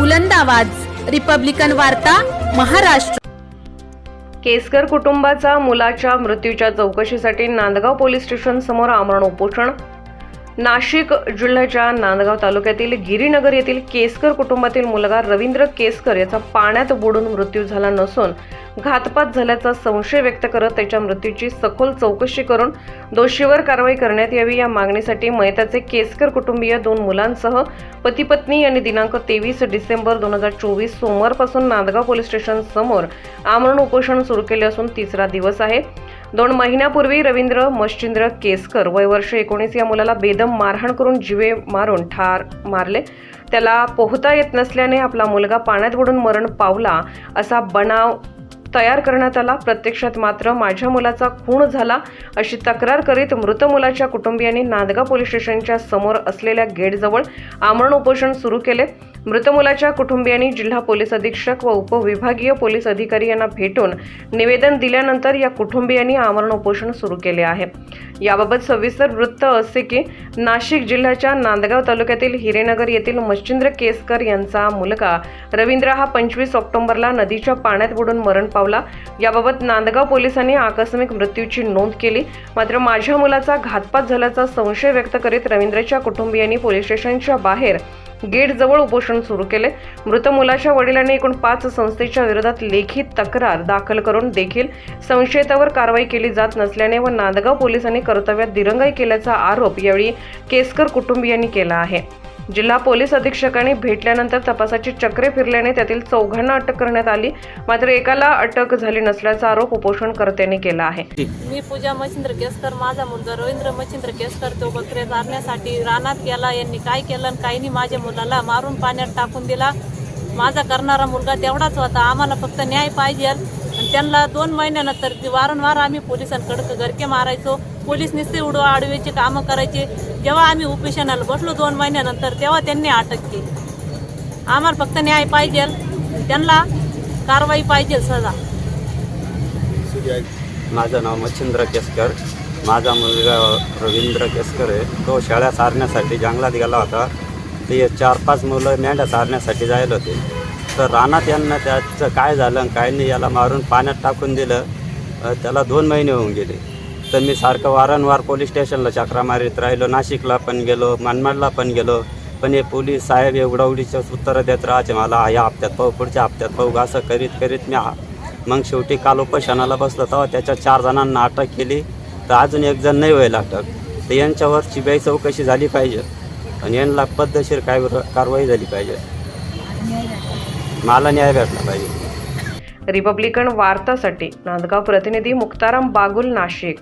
बुलंद आवाज. रिपब्लिकन वार्ता महाराष्ट्र. केसकर कुटुंबाचा मुलाच्या मृत्यूच्या चौकशीसाठी नांदगाव पोलीस स्टेशन समोर आमरण उपोषण. नाशिक जिल्ह्याच्या नांदगाव तालुक्यातील गिरीनगर येथील केसकर कुटुंबातील मुलगा रवींद्र केसकर याचा पाण्यात बुडून मृत्यू झाला नसून घातपात झाल्याचा संशय व्यक्त करत त्याच्या मृत्यूची सखोल चौकशी करून दोषीवर कारवाई करण्यात यावी या मागणीसाठी मयताचे केसकर कुटुंबीय दोन मुलांसह पती पत्नी यांनी दिनांक तेवीस डिसेंबर दोन हजार चोवीस सोमवारपासून नांदगाव पोलीस स्टेशन समोर आमरण उपोषण सुरू केले असून तिसरा दिवस आहे. दोन महिन्यापूर्वी रवींद्र मश्चिंद्र केसकर वय वर्ष एकोणीस या मुलाला बेदम मारहाण करून जिवे मारून ठार मारले. त्याला पोहता येत नसल्याने आपला मुलगा पाण्यात बुडून मरण पावला असा बनाव तयार करण्यात आला. प्रत्यक्षात मात्र माझ्या मुलाचा खून झाला. अशी तक्रार करीत मृत मुलाच्या कुटुंबियांनी नांदगाव पोलीस स्टेशनच्या समोर असलेल्या गेटजवळ आमरण उपोषण सुरू केले. मृत मुलाच्या कुटुंबियांनी जिल्हा पोलीस अधीक्षक व उपविभागीय पोलीस अधिकारी यांना भेटून निवेदन दिल्यानंतर या कुटुंबियांनी आमरण उपोषण सुरू केले आहे. याबाबत सविस्तर वृत्त असे की नाशिक जिल्ह्याच्या नांदगाव तालुक्यातील हिरेनगर येथील मच्छिंद्र केसकर यांचा मुलगा रवींद्र हा पंचवीस ऑक्टोबरला नदीच्या पाण्यात बुडून मरण पावला याबाबत नांदगाव पोलिसांनी आकस्मिक मृत्यूची नोंद केली. मात्र माझ्या मुलाचा घातपात झाल्याचा संशय व्यक्त करीत रवींद्रच्या कुटुंबियांनी पोलीस स्टेशनच्या बाहेर गेटजवळ उपोषण सुरू केले. मृत मुलाच्या वडिलांनी एकूण पाच संस्थेच्या विरोधात लेखी तक्रार दाखल करून देखील संशयितावर कारवाई केली जात नसल्याने व नांदगाव पोलिसांनी कर्तव्यात दिरंगाई केल्याचा आरोप यावेळी केसकर कुटुंबियांनी केला आहे. जिल्हा पोलीस अधीक्षकांनी भेटल्यानंतर तपासाची चक्रे फिरल्याने त्यातील चौघांना अटक करण्यात आली. मात्र एकाला अटक झाली नसल्याचा आरोप उपोषणकर्त्यांनी केला आहे. मी पूजा मच्छिंद्र केसकर माझा मुलगा रवींद्र मच्छिंद्र केसकर तो बकऱ्या चारण्यासाठी रानात गेला. यांनी काय केलं आणि काही नाही माझ्या मुलाला मारून पाण्यात टाकून दिला. माझा करणारा मुलगा तेवढाच होता. आम्हाला फक्त न्याय पाहिजे. आणि त्यांना दोन महिन्यानंतर ते वारंवार आम्ही पोलिसांकडे घरके मारायचो. पोलीस नुसते उडवा आडवेचे कामं करायचे. जेव्हा आम्ही उपेशनाला बसलो दोन महिन्यानंतर तेव्हा त्यांनी अटक केली. आम्हाला फक्त न्याय पाहिजे. त्यांना कारवाई पाहिजे सजा. माझं नाव मच्छिंद्र केसकर. माझा मुलगा रवींद्र केसकर आहे. तो शाळा सारण्यासाठी जंगलात गेला होता. ते चार पाच मुलं मेंढ्या सारण्यासाठी जायला होते. तर रानात यांना त्याचं काय झालं आणि काय नाही याला मारून पाण्यात टाकून दिलं. त्याला दोन महिने होऊन गेले. तर मी सारखं वारंवार पोलीस स्टेशनला चक्रा मारीत राहिलो. नाशिकला पण गेलो मनमाडला पण गेलो. पण हे पोलीस साहेब एवढा उडवडीचं उत्तरं देत राहायचे मला. या हप्त्यात पाहू पुढच्या हप्त्यात पाहू. असं करीत करीत मी मग शेवटी काल उपोषणाला बसलो तेव्हा त्याच्या चार जणांना अटक केली. तर अजून एक जण नाही व्हायला अटक. तर यांच्यावर सीबीआय चौकशी झाली पाहिजे. आणि यांना पद्धतशीर काय कारवाई झाली पाहिजे. मला न्याय भेटला पाहिजे. रिपब्लिकन वार्तासाठी नांदगाव प्रतिनिधी मुक्ताराम बागुल नाशिक.